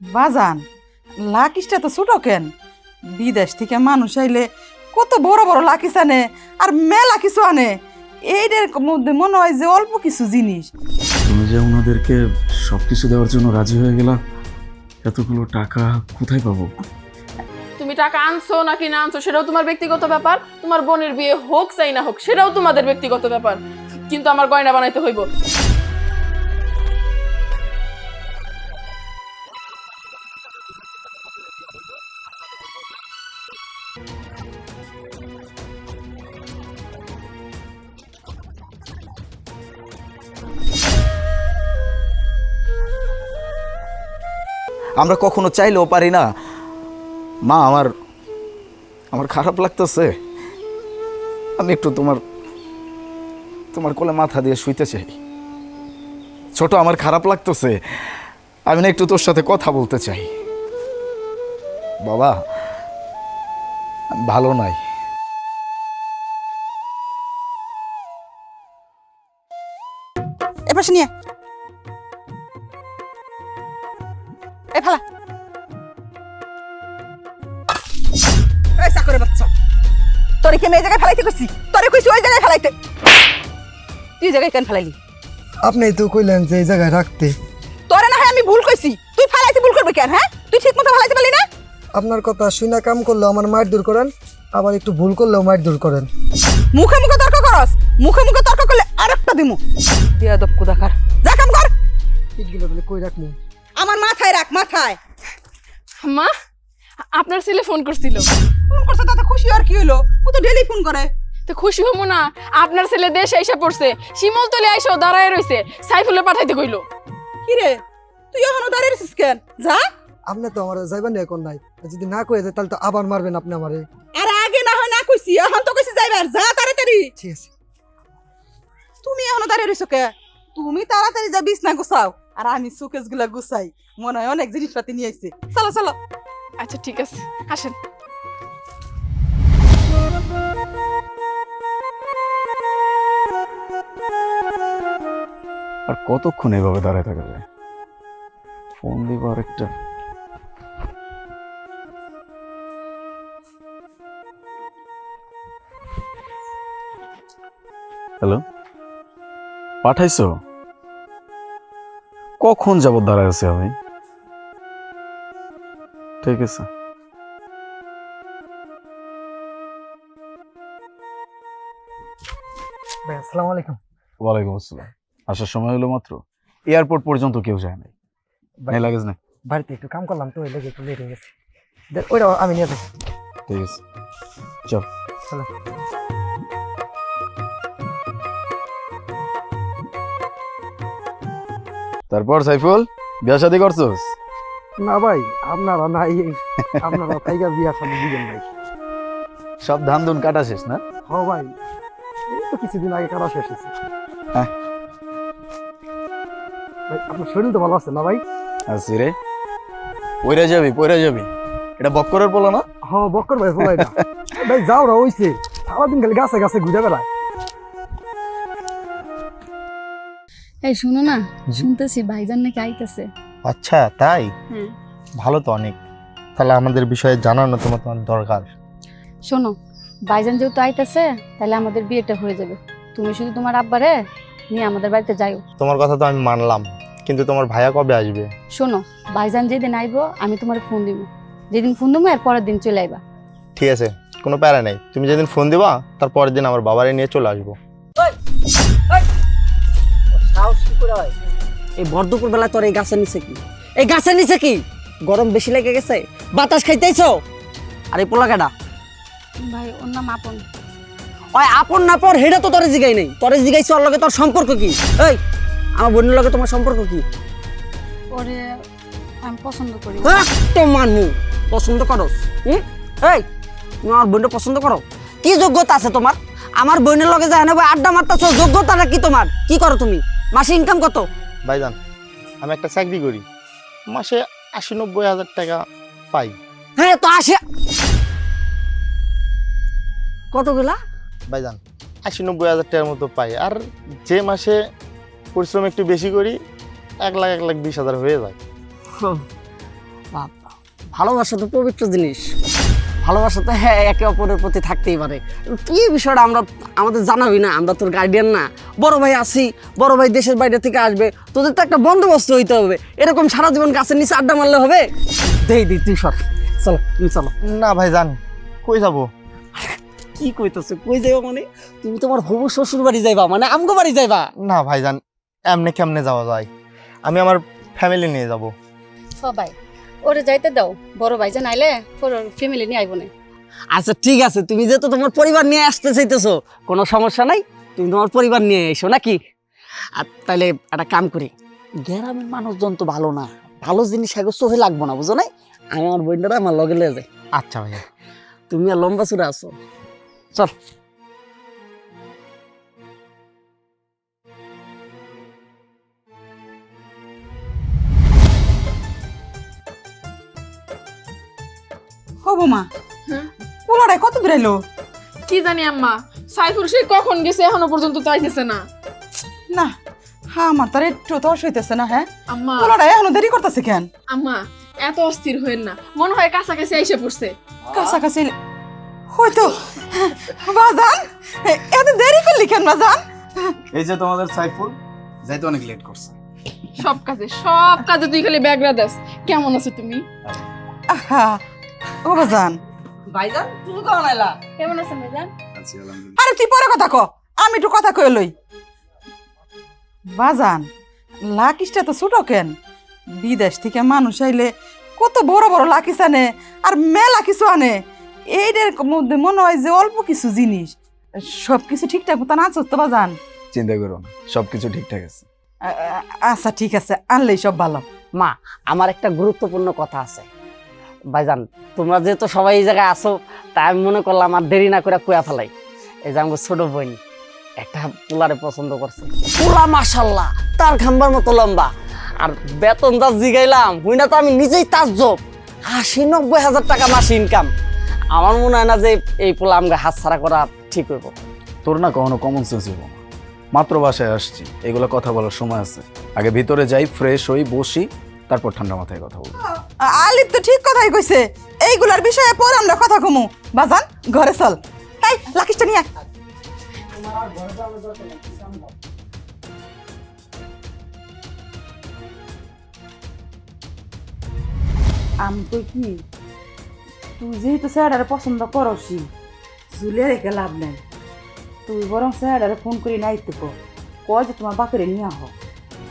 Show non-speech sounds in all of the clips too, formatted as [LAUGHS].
বাজান লাকিসটা তো ছোট কেন? বিদেশ থেকে মানুষ আইলে কত বড় বড় লাকিস আনে আর মেলা কিছু আনে। এইটার মধ্যে মনে হয় যে অল্প কিছু জিনিস। তুমি যে ওনাদেরকে সব কিছু দেওয়ার জন্য রাজি হয়ে গেলা এতগুলো টাকা কোথায় পাবো? তুমি টাকা আনছো নাকি না আনছো সেটাও তোমার ব্যক্তিগত ব্যাপার। তোমার বোনের বিয়ে হোক চাই না হোক সেটাও তোমাদের ব্যক্তিগত ব্যাপার। কিন্তু আমার গয়না বানাইতে হইব। আমরা কখনো চাইলেও পারি না। মা, আমার আমার খারাপ লাগতেছে। আমি একটু তোমার তোমার কোলে মাথা দিয়ে শুইতে চাই। ছোট, আমার খারাপ লাগতেছে। আমি না একটু তোর সাথে কথা বলতে চাই। বাবা ভালো নাই। এ পাশে তোরে কি আমি এই জায়গায় ফেলাইতে কইছি? তোরে কইছি ওই জায়গায় ফেলাইতে। তুই জায়গায় কেন ফেলাইলি? আপনি তো কইলেন যে এই জায়গায় রাখতে। তোরে না হয় আমি ভুল কইছি। তুই ফেলাইতে ভুল করবি কেন হ্যাঁ? তুই ঠিক মতো ফেলাইতে পারলি না? আপনার কথা শুনে কাম করলেও আমার মায়ের দূর করেন আবার একটু ভুল করলেও মায়ের দূর করেন। মুখে মুখে তর্ক করস। মুখে মুখে তর্ক করলে আরেকটা দিমু। বিয়াদব কুদাকার। যা কাম কর। ইটগুলো তাহলে কই রাখব আমার মাথায় রাখ মাথায়। মা আপনার ছেলে ফোন করছিল। ফোন করছে তাতে খুশি আর কি হলো? ও তো ডেলি ফোন করে। তো খুশি হব না আপনার ছেলে দেশে এসে পড়ছে। শিমলতলে আইসো দাঁড়ায় রইছে সাইফুলে পাঠাইতে কইলো। কি রে? তুই এখনও দাঁড়িয়ে রয়েছিস কেন? যা। আপনি তো আমার যাইবেন না এখন নাই। যদি না কয়ে যায় তাহলে তো আবার মারবেন আপনি আমারে। আর আগে না হয় না কইছি এখন তো কইছি যাইবার। যা তাড়াতাড়ি। ঠিক আছে। তুমি এখনও দাঁড়িয়ে রইছো কে? তুমি তাড়াতাড়ি যা বিছনা গুছাও। আর আমি সুকেসগুলা গুছাই। মনে হয় অনেক জিনিসপাতি নিয়ে আইছি। চলো চলো। আচ্ছা ঠিক আছে। আসেন। আর কতক্ষণ এভাবে দাঁড়ায় থাকা যায় ফোন দিব আর একটা হ্যালো? পাঠাইছো? কখন যাবত দাঁড়ায় আছি আমি? ঠিক আছে। ভাই আসসালামু আলাইকুম। ওয়ালাইকুম আসসালাম। আসার সময় হলো মাত্র। এয়ারপোর্ট পর্যন্ত কেউ যায় নাই। নাই লাগেজ নাই। বাড়িতে একটু কাম করলাম তো ওই লেগে একটু লেট হয়ে গেছে। ওইটা আমি নিয়ে যাই। ঠিক আছে। চল। চলো। তারপর সাইফুল বিয়া শাদি করছোস? না ভাই আপনারা নাই। আপনারা টাইগার বিয়া সাথে দিবেন ভাই সব ধান ধুন কাটা শেষ না? হ ভাই এই তো কিছুদিন আগে কারা শেষ হয়েছে। হ্যাঁ। ভাই আপনার শরীর তো ভালো আছে না ভাই? আছি রে। পইরা যাবি পইরা যাবি। এটা বক্করের বলো না? হ বক্কর ভাই ফলাই না। ভাই যাও রা হইছে। সারাদিন খালি গাছে গাছে ঘুরে বেড়ায়। এই শুনো না শুনতেছি ভাইজান নাকি আইতেছে। আচ্ছা তাই? ভালো তো অনেক। তাহলে আমাদের বিষয়ে জানানো তোমার তোমার দরকার। শোনো ভাইজান যেহেতু আইতেছে তাহলে আমাদের বিয়েটা হয়ে যাবে। তুমি শুধু তোমার আব্বারে নিয়ে আমাদের বাড়িতে যাইও। তোমার কথা তো আমি মানলাম কিন্তু তোমার ভাইয়া কবে আসবে? শোনো ভাইজান যেদিন আইবো আমি তোমার ফোন দিব যেদিন ফোন দেবো এর পরের দিন চলে আইবা। ঠিক আছে কোনো প্যারা নেই। তুমি যেদিন ফোন দিবা তার পরের দিন আমার বাবারে নিয়ে চলে আসব। সাহস কি করে হয়? এই বর্ধপুর বেলা তোর এই গাছের নিচে কি? এই গাছের নিচে কি? গরম বেশি লেগে গেছে? বাতাস খাইতেছ আর এই পোলা কেডা? ভাই ওর নাম আপন। ওই আপন না পর হেডা তো তোরে জিগাই নেই। তোরে জিগাইছ ওর লগে তোর সম্পর্ক কি? এই আমার বোনের লগে তোমার সম্পর্ক কি? ওরে আমি পছন্দ করি। হ্যাঁ, তো মানু। পছন্দ করো হুম? এই তুমি আমার বোনটা পছন্দ করো? কি যোগ্যতা আছে তোমার? আমার বোনের লগে যায় না ভাই আড্ডা মারতেছ যোগ্যতাটা কি তোমার? কি করো তুমি? মাসে ইনকাম কত? ভাইজান আমি একটা চাকরি করি। মাসে আশি নব্বই হাজার টাকা পাই। হ্যাঁ তো আসে কতগুলা? ভাইজান আশি নব্বই হাজার টাকার মতো পাই। আর যে মাসে পরিশ্রম একটু বেশি করি এক লাখ এক লাখ বিশ হাজার হয়ে যায়। বাবা ভালোবাসা তো পবিত্র জিনিস। ভালোবাসা তো হ্যাঁ একে অপরের প্রতি থাকতেই পারে। এই বিষয়টা আমরা আমাদের জানাবি না আমরা তোর গার্ডিয়ান না। বড় ভাই আসি বড় ভাই দেশের বাইরে থেকে আসবে তোদের তো একটা বন্দোবস্ত হইতে হবে। এরকম সারা জীবন গাছের নিচে আড্ডা মারলে হবে? দেই দি তুই সর। চলো তুমি চলো। না ভাইজান কই যাব? কি কইতেছে কই যাইবা মানে? তুমি তোমার হবু শ্বশুর বাড়ি যাইবা মানে আমগো বাড়ি যাইবা? না ভাইজান এমনি কেমনে যাওয়া যায়? আমি আমার ফ্যামিলি নিয়ে যাব। সবাই। ওরে যাইতে দাও। বড় ভাইজান আইলে ফ্যামিলি নিয়ে আইব না। আচ্ছা ঠিক আছে তুমি যেহেতু তোমার পরিবার নিয়ে আসতে চাইতেছো কোনো সমস্যা নাই? তুমি তোমার পরিবার নিয়ে এসো নাকি? আর তাহলে একটা কাম করি গ্রামের মানুষজন তো ভালো না। ভালো জিনিস আগে চোখে লাগবো না বুঝো নাই? আমি আমার বইন্ডারা আমার লগে লিয়ে যায় আচ্ছা ভাইয়া। তুমি আর লম্বা চূড়া আছো। চল। হব মা হুম? পোলাটাই কত দূর এলো? কি জানি আম্মা সাইফুল সে কখন গেছে এখনও পর্যন্ত তো আইতেছে না। না হ্যাঁ আমার তার একটু তো হইতেছে না হ্যাঁ? আম্মা। পোলাটা এখনও দেরি করতেছে কেন? আম্মা এত অস্থির হইন না। মনে হয় কাছাকাছি আইসে পড়ছে। কাছাকাছি হয়তো বাজান এত দেরি করলি কেন বাজান? এই যে তোমাদের সাইফুল যাইতে অনেক লেট করছে। সব কাজে সব কাজে তুই খালি ব্যাগরা দাস। কেমন আছো তুমি? আহা ও বাজান ভাইজান তুমি কেমন আইলা কেমন আছেন ভাইজান? আছি আলহামদুলিল্লাহ। আরে তুই পরে কথা ক আমি একটু কথা কয়ে লই। বাজান লাকিসটা তো ছোট কেন? বিদেশ থেকে মানুষ আইলে কত বড় বড় লাকিস আনে আর মেলা কিছু আনে। এইটার মধ্যে মনে হয় যে অল্প কিছু জিনিস। সব কিছু ঠিকঠাক মতো আনছো তো বাজান চিন্তা করো না সবকিছু ঠিকঠাক আছে। আচ্ছা ঠিক আছে আনলেই সব ভালো। মা আমার একটা গুরুত্বপূর্ণ কথা আছে। ভাইজান, তোমরা যেহেতু সবাই এই জায়গায় আসো তাই আমি মনে করলাম আর দেরি না করে কুয়া ফেলাই। এই যে আমার ছোট বোন, একটা পোলারে পছন্দ করছে। পোলা মাসাল্লাহ তার খাম্বার মতো লম্বা। আর বেতন যা জিগাইলাম হুই না তো আমি নিজেই তার জব আশি নব্বই হাজার টাকা মাসে ইনকাম আমার মনে হয় না যে এই পোলা আমাকে হাত ছাড়া করা ঠিক হইব। তোর না কখনো কমন সেন্স হইব মাত্র বাসায় আসছি, এগুলো কথা বলার সময় আছে। আগে ভিতরে যাই ফ্রেশ হই, বসি তারপর ঠান্ডা মাথায় কথা বলব। আ- আলিফ তো ঠিক কথাই কইছে। এইগুলার বিষয়ে পর আমরা কথা কমু। বাজান ঘরে চল। এই লাকিসটা নিয়ে। আমি কই কি? তুই যেহেতু স্যারারে পছন্দ করসি ঝুলে রেখে লাভ নাই। তুই বরং স্যারারে ফোন করি নাই তো কয় যে তোমার বাপেরে নিয়ে আহ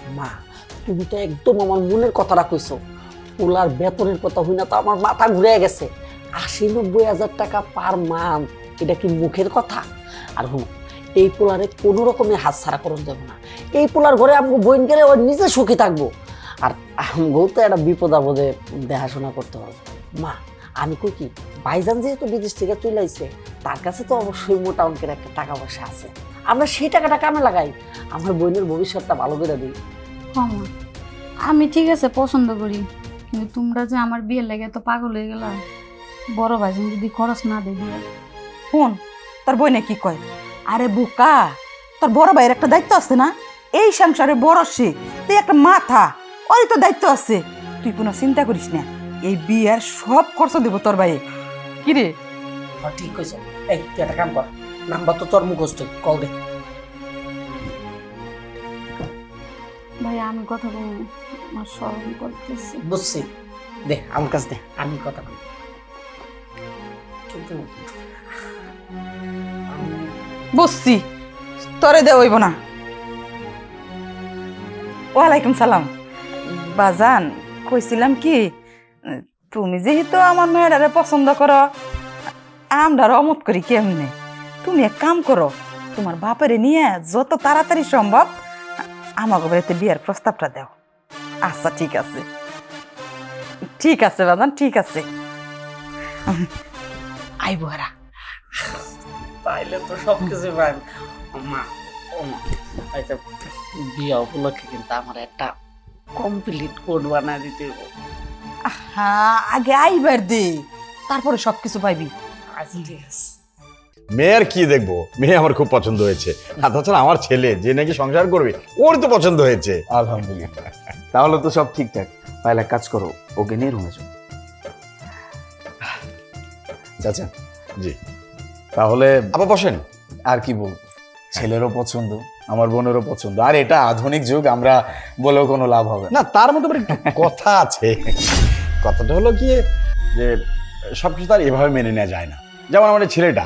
মা তুমি তো একদম আমার মনের কথাটা কইছো পোলার বেতনের কথা হই না তো আমার মাথা ঘুরে গেছে। আশি নব্বই হাজার টাকা পার মান্থ, এটা কি মুখের কথা? আর হুম এই পোলারে কোনো রকমে হাত ছাড়া করন দেবো না। এই পোলার ঘরে আমাকে বইন গেলে ওর নিজে সুখী থাকব। আর আমগো তো একটা বিপদ আপদে দেখাশোনা করতে হবে। মা, আমি কই কি, ভাইজান যেহেতু বিদেশ থেকে চলে আইছে, তার কাছে তো অবশ্যই মোটা অঙ্কের একটা টাকা পয়সা আছে। আমরা সেই টাকাটা কামে লাগাই। আমার বোনের ভবিষ্যৎটা ভালো করে দিই মামা আমি ঠিক আছে পছন্দ করি। কিন্তু তোমরা যে আমার বিয়ের লেগে তো পাগল হয়ে গেলা বড় ভাই যদি খরচ না দেয় বিয়ে। ফোন তোর বইনে কি কয়? আরে বোকা তোর বড় ভাইয়ের একটা দায়িত্ব আছে না? এই সংসারে বড় সে তুই একটা মাথা ওরই তো দায়িত্ব আছে। তুই কোনো চিন্তা করিস না এই বিয়ের সব খরচ দেব তোর ভাইয়ে। কি রে? হ্যাঁ ঠিক কইছ। এই তুই একটা কাম কর নাম্বার তো তোর মুখস্থ কল দে। আমি কথা বলব আমার স্মরণ করতেছি। বুঝছি। দে আমার কাছে দে আমি কথা বলি। কিন্তু বুঝছি তোরে দে হইব না। ওয়ালাইকুম সালাম। বাজান কইছিলাম কি তুমি যেহেতু আমার মেয়েটারে পছন্দ করো আমরা অমত করি কেমনে? তুমি এক কাম করো তোমার বাপেরে নিয়ে যত তাড়াতাড়ি সম্ভব আমাকে বাড়িতে বিয়ের প্রস্তাবটা দাও। আচ্ছা ঠিক আছে। ঠিক আছে বাজান ঠিক আছে। আইব হারা। তাইলে তো সব কিছু পাই। মা আচ্ছা বিয়া উপলক্ষে কিন্তু আমার একটা কমপ্লিট কোড বানায় দিতে হ্যাঁ আগে আইবার দে তারপরে সবকিছু পাইবি। আচ্ছা ঠিক আছে। মেয়ে আর কি দেখব? মেয়ে আমার খুব পছন্দ হয়েছে। আর তাছাড়া আমার ছেলে যে নাকি সংসার করবে ওর তো পছন্দ হয়েছে। আলহামদুলিল্লাহ। তাহলে তো সব ঠিকঠাক। এক কাজ করো ওকে নিয়ে রুমে যাও। চাচা জি। তাহলে আবার বসেন। আর কি বলব? ছেলেরও পছন্দ আমার বোনেরও পছন্দ। আর এটা আধুনিক যুগ আমরা বলেও কোনো লাভ হবে না। তার মধ্যে একটু কথা আছে। কথাটা হলো কি যে সব কিছু তার এভাবে মেনে নেওয়া যায় না। যেমন আমাদের ছেলেটা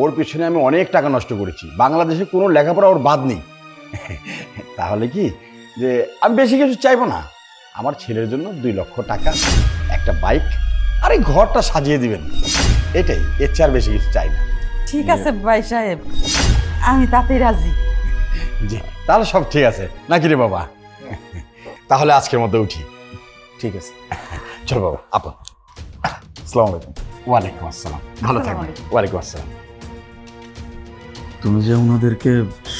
ওর পিছনে আমি অনেক টাকা নষ্ট করেছি। বাংলাদেশে কোনো লেখাপড়া ওর বাদ নেই। তাহলে কি? যে আমি বেশি কিছু চাইব না। আমার ছেলের জন্য দুই লক্ষ টাকা একটা বাইক আর এই ঘরটা সাজিয়ে দিবেন। এটাই এর চেয়ে আর বেশি কিছু চাই না। ঠিক আছে ভাই সাহেব আমি তাতেই রাজি। জি তাহলে সব ঠিক আছে। নাকি রে বাবা? তাহলে আজকের মধ্যে উঠি। ঠিক আছে। চল বাবা আপা। আসসালামু আলাইকুম। ওয়ালাইকুম আসসালাম। ভালো থাকবেন। আলাইকুম। ওয়ালাইকুম আসসালাম। তুমি যে ওনাদেরকে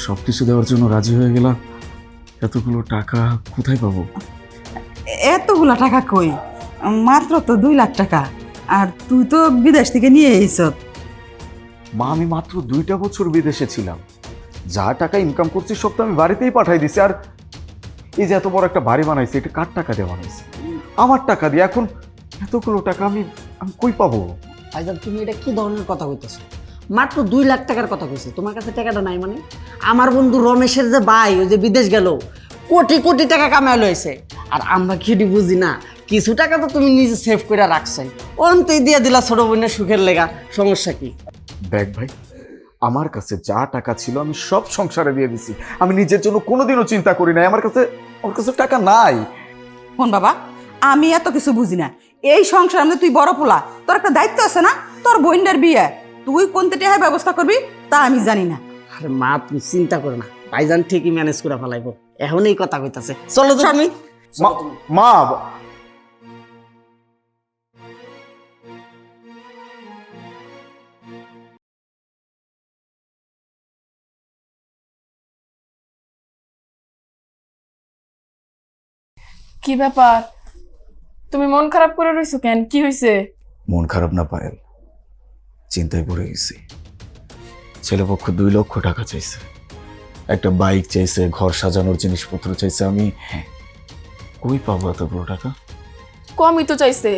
সব কিছু দেওয়ার জন্য রাজি হয়ে গেলা এতগুলো টাকা কোথায় পাবো? এতগুলা টাকা কই? মাত্র তো দুই লাখ টাকা। আর তুই তো বিদেশ থেকে নিয়ে এসছ। মা আমি মাত্র দুইটা বছর বিদেশে ছিলাম। যা টাকা ইনকাম করছি সব তো আমি বাড়িতেই পাঠাই দিছি। আর এই যে এত বড় একটা বাড়ি বানাইছি এটা কার টাকা দেওয়া হয়েছে আমার টাকা দিয়ে। এখন এতগুলো টাকা আমি আমি কই পাবো? ভাইজান তুমি এটা কি ধরনের কথা কইতেছো? মাত্র দুই লাখ টাকার কথা কইছে। তোমার কাছে টাকাটা নাই মানে? আমার বন্ধু রমেশের যে ভাই ওই যে বিদেশ গেল কোটি কোটি টাকা কামাই লইছে। আর আমরা কি বুঝি না? কিছু টাকা তো তুমি নিজে সেভ করে রাখছাই অন্তেই দিয়ে দিলা ছোট বোনের সুখের লেগা। সমস্যা কি? দেখ ভাই আমার কাছে যা টাকা ছিল আমি সব সংসারে দিয়ে দিছি। আমি নিজের জন্য কোনোদিনও চিন্তা করি নাই। আমার কাছে আমার কাছে টাকা নাই। শোন বাবা আমি এত কিছু বুঝি না। এই সংসার তুই বড় পোলা তোর একটা দায়িত্ব আছে না? তোর বোনটার বিয়ে। তুই কোন টেহার ব্যবস্থা করবি তা আমি জানি না। আরে মা তুমি চিন্তা করো না। ভাইজান ঠিকই ম্যানেজ করে ফেলাইবো। এখন এই কথা কইতাছে। চলো তো তুমি। মা- মা কি ব্যাপার? তুমি মন খারাপ করে রইছো কেন? কি হয়েছে মন খারাপ না পায়েল। চিন্তায় পড়ে গেছি। ছেলেপক্ষ দুই লক্ষ টাকা চাইছে। একটা বাইক চাইছে ঘর সাজানোর জিনিসপত্র চাইছে। আমি কই পাবো এতগুলো টাকা? কমই তো চাইছে।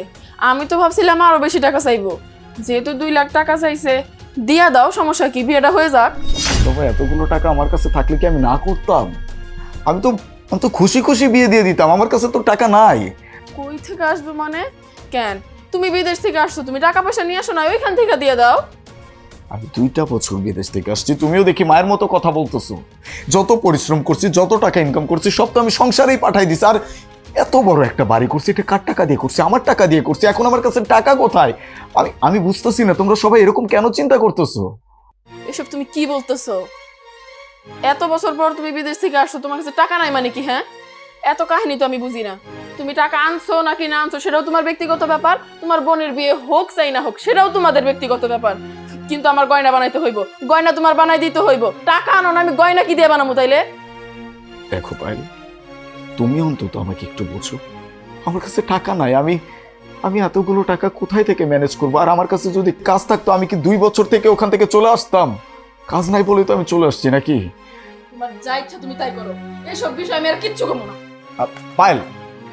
আমি তো ভাবছিলাম আরও বেশি টাকা চাইব। যেহেতু দুই লাখ টাকা চাইছে দিয়া দাও সমস্যা কি? বিয়েটা হয়ে যাক। তবে এতগুলো টাকা আমার কাছে থাকলে কি আমি না করতাম? আমি তো আমি তো খুশি খুশি বিয়ে দিয়ে দিতাম। আমার কাছে তো টাকা নাই। কই থেকে আসবে মানে? কেন? তুমি বিদেশ থেকে আসছো তুমি টাকা পয়সা নিয়ে আসো না ওইখান থেকে দিয়ে দাও। আমি দুইটা বছর বিদেশ থেকে আসছি তুমিও দেখি মায়ের মতো কথা বলতেছো। যত পরিশ্রম করছি যত টাকা ইনকাম করছি সব তো আমি সংসারেই পাঠাই দিছি। আর এত বড় একটা বাড়ি করছি এটা কার টাকা দিয়ে করছি? আমার টাকা দিয়ে করছি এখন আমার কাছে টাকা কোথায়? আমি আমি বুঝতেছি না তোমরা সবাই এরকম কেন চিন্তা করতেছো? এসব তুমি কি বলতেছো? এত বছর পর তুমি বিদেশ থেকে আসছো তোমার কাছে টাকা নাই মানে কি হ্যাঁ? এত কাহিনী তো আমি বুঝি না। তুমি টাকা আনছো নাকি না আনছো সেটাও তোমার ব্যক্তিগত ব্যাপার। তোমার বোনের বিয়ে হোক চাই না হোক সেটাও তোমাদের ব্যক্তিগত ব্যাপার। কিন্তু আমার গয়না বানাইতে হইব। গয়না তোমার বানাই দিতে হইব। টাকা আনো না আমি গয়না কি দিয়ে বানাবো তাইলে? দেখো পায়েল তুমি অন্তত আমাকে একটু বোঝো। আমার কাছে টাকা নাই আমি আমি এতগুলো টাকা কোথায় থেকে ম্যানেজ করব? আর আমার কাছে যদি কাজ থাকতো আমি কি দুই বছর থেকে ওখান থেকে চলে আসতাম? কাজ নাই বলে তো আমি চলে আসছি নাকি? তোমার যা ইচ্ছা তুমি তাই করো। এসব বিষয় আমি আর কিচ্ছু কমো না। পায়েল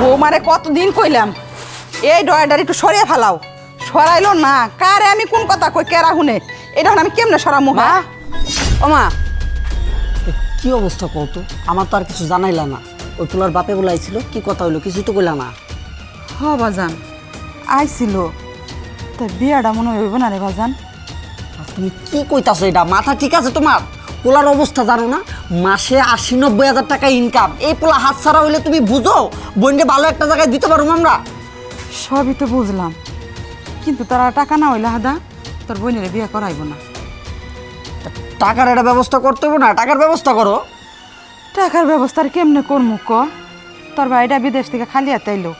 বৌমারে কতদিন কইলাম? এই ডয়ারটার একটু সরিয়ে ফেলাও। সরাইলো না। কারে আমি কোন কথা কই কেরা শুনে? এটা আমি কেমনে সরামু মা হ্যাঁ? ও মা কি অবস্থা কত আমার তো আর কিছু জানাইলা না। ওই পোলার বাপে বলাইছিল কি কথা হইল কিছু তো কইলা না। হ বাজান। আইছিল। তা বিয়াটা মনে হইব না রে বাজান? তুমি কি কইতাছো এটা? মাথা ঠিক আছে তোমার? পোলার অবস্থা জানো না? মাসে আশি নব্বই হাজার টাকা ইনকাম এই পোলা হাত ছাড়া হইলে তুমি বুঝো? বোনকে ভালো একটা জায়গায় দিতে পারো আমরা? সবই তো বুঝলাম। কিন্তু তারা টাকা না হইলে হাদা তোর বোনের বিয়ে করাইব না। টাকার একটা ব্যবস্থা করতে হবে না? টাকার ব্যবস্থা করো। টাকার ব্যবস্থার কেমনে করমু ক? তোর ভাইটা বিদেশ থেকে খালি হাতে আইলো।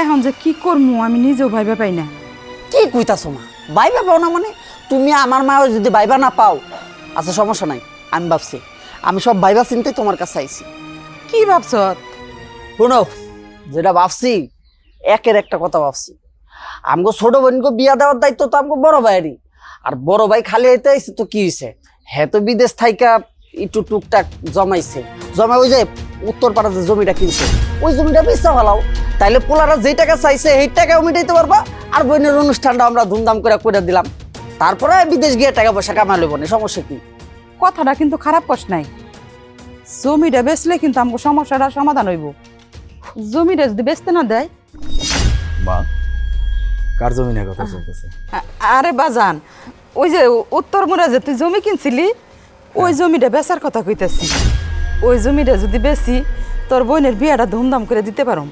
এখন যে কি করমু আমি নিজেও ভাইবা পাই না। কি কইতাছো মা? বাইবা পাও না মানে? তুমি আমার মাও যদি বাইবা না পাও আচ্ছা সমস্যা নাই। আমি ভাবছি। আমি সব বাইবা চিনতে তোমার কাছে আইছি। কি ভাবছ? শোনো যেটা ভাবছি একের একটা কথা ভাবছি। আমগো ছোট বোনকে বিয়া দেওয়ার দায়িত্ব তো আমগো বড় ভাইয়েরই। আর বড় ভাই খালি হইতে আইছে তো কি হয়েছে হ্যাঁ তো বিদেশ থাইকা একটু টুকটাক জমাইছে। জমা ওই যে উত্তর পাড়া যে জমিটা কিনছে ওই জমিটা বেচা ফেলাও। তাইলে পোলারা যেই টাকা চাইছে সেই টাকাও মিটাইতে পারবা। আর বোনের অনুষ্ঠানটা আমরা ধুমধাম করে করে দিলাম। তারপরে বিদেশ গিয়ে টাকা পয়সা কামাই লইব না সমস্যা কি? কথাটা কিন্তু খারাপ কস নাই। জমিটা বেচলে কিন্তু আমাকে সমস্যাটা সমাধান হইব। জমিটা যদি বেচতে না দেয়? মা কার জমিনের কথা চলতেছে? আরে বাজান ওই যে উত্তর মুরা যে তুই জমি কিনছিলি ওই জমিটা বেচার কথা কইতাছি। ওই জমিটা যদি বেশি তোর বোনের বিয়াটা ধুমধাম করে দিতে পারো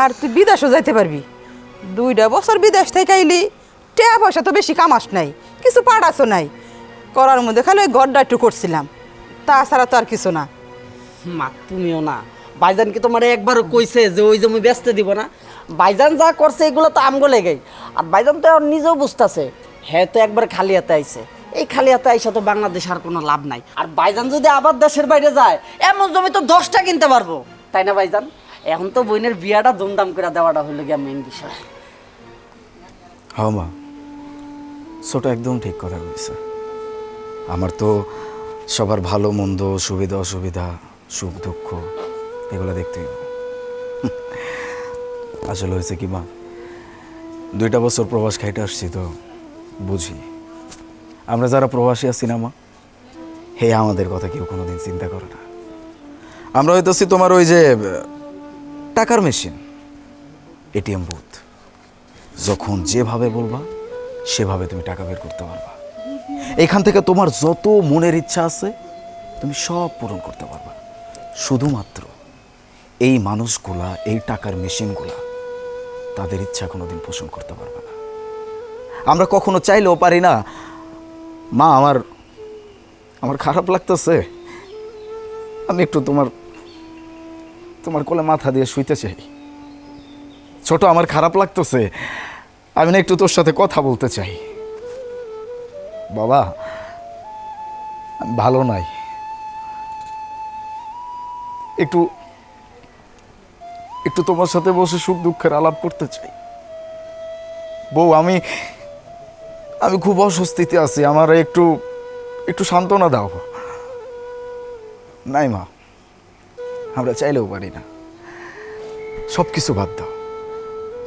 আর তুই বিদেশও যাইতে পারবি। দুইটা বছর বিদেশ থেকে আইলি টাকা পয়সা তো বেশি কামাস নাই কিছু পাড়াছো নাই। করার মধ্যে খালি ওই গড্ডা একটু করছিলাম তাছাড়া তো আর কিছু না। মা তুমিও না। ভাইজান কি তোমার একবারও কইছে যে ওই জমি বেচতে দিব না? বাইজান যা করছে এগুলো তো আমগো লেগেই। আর বাইজান তো এখন নিজেও বুঝতেছে হ্যাঁ তো একবার খালি হাতে আইছে। এই খালি হাতে আইসা তো বাংলাদেশ আর কোনো লাভ নাই। আর বাইজান যদি আবার দেশের বাইরে যায় এমন জমি তো দশটা কিনতে পারব। তাই না বাইজান? এখন তো বোনের বিয়াটা ধুমধাম করে দেওয়াটা হইল গিয়া মেন বিষয়। হ্যাঁ মা। ছোট একদম ঠিক কথা বলছে আমার তো সবার ভালো, মন্দ, সুবিধা, অসুবিধা, সুখ, দুঃখ এগুলো দেখতে। [LAUGHS] আসলে হয়েছে কি মা, দুইটা বছর প্রবাস খাইতে আসছি তো বুঝি। আমরা যারা প্রবাসী আছি না মা, হে আমাদের কথা কেউ কোনোদিন চিন্তা করে না। আমরা হইতেছি তোমার ওই যে, টাকার মেশিন, এটিএম বুথ। যখন যেভাবে বলবা সেভাবে তুমি টাকা বের করতে পারবা। এখান থেকে তোমার যত মনের ইচ্ছা আছে, তুমি সব পূরণ করতে পারবা। শুধুমাত্র এই মানুষগুলা, এই টাকার মেশিনগুলা তাদের ইচ্ছা কোনোদিন পোষণ করতে পারবে না। আমরা কখনো চাইলেও পারি না। মা, আমার আমার খারাপ লাগতেছে। আমি একটু তোমার তোমার কোলে মাথা দিয়ে শুইতে চাই। ছোট, আমার খারাপ লাগতেছে। আমি না একটু তোর সাথে কথা বলতে চাই। বাবা, ভালো নাই। একটু একটু তোমার সাথে বসে সুখ দুঃখের আলাপ করতে চাই। বউ, আমি আমি খুব অস্বস্তিতে আছি। আমার একটু একটু সান্ত্বনা দাও। নাই মা, আমরা চাইলেও পারি না। সব কিছু বাদ দাও।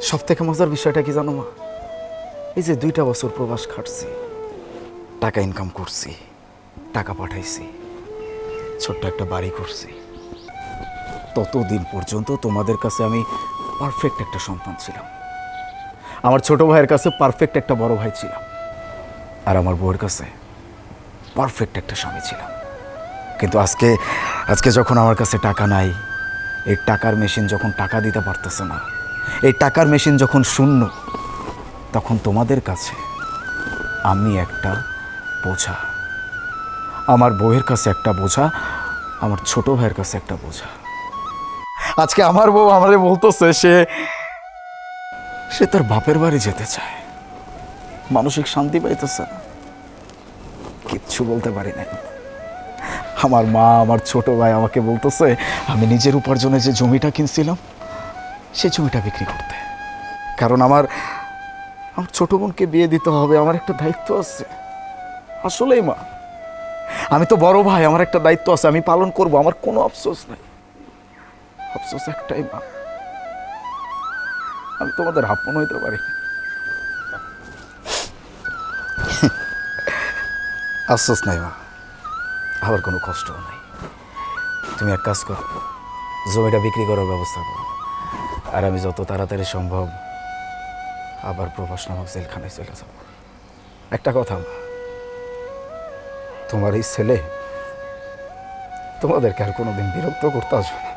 সব থেকে মজার বিষয়টা কি জানো মা? এই যে দুইটা বছর প্রবাস খাটছি, টাকা ইনকাম করছি, টাকা পাঠাইছি, ছোট্ট একটা বাড়ি করছি। ততদিন পর্যন্ত তোমাদের কাছে আমি পারফেক্ট একটা সন্তান ছিলাম। আমার ছোট ভাইয়ের কাছে পারফেক্ট একটা বড় ভাই ছিলাম। আর আমার বউয়ের কাছে পারফেক্ট একটা স্বামী ছিলাম। কিন্তু আজকে আজকে যখন আমার কাছে টাকা নাই, এই টাকার মেশিন যখন টাকা দিতে পারতেছে না এই টাকার মেশিন যখন শূন্য, তখন তোমাদের কাছে আমি একটা বোঝা। আমার বউয়ের কাছে একটা বোঝা, আমার ছোট ভাইয়ের কাছে একটা বোঝা। আজকে আমার বউ আমারে বলতেছে, সে সে তার বাপের বাড়ি যেতে চায়। মানসিক শান্তি পাইতেছে না। কিচ্ছু বলতে পারি নাই। আমার মা, আমার ছোট ভাই আমাকে বলতেছে, আমি নিজের উপার্জনে যে জমিটা কিনছিলাম সেই জমিটা বিক্রি করতে। কারণ আমার আমার ছোট বোনকে বিয়ে দিতে হবে, আমার একটা দায়িত্ব আছে। আসলেই মা, আমি তো বড় ভাই, আমার একটা দায়িত্ব আছে, আমি পালন করব, আমার কোনো আফসোস নাই। আফসোস একটাই মা, আমি তোমাদের আপন হইতে পারি আফসোস নাই মা, আবার কোনো কষ্টও নাই। তুমি এক কাজ করো, জমিটা বিক্রি করার ব্যবস্থা করো। আর আমি যত তাড়াতাড়ি সম্ভব আবার প্রবাস নামক জেলখানায় চলে যাব। একটা কথা তোমার এই ছেলে তোমাদেরকে আর কোনোদিন বিরক্ত করতে আসবে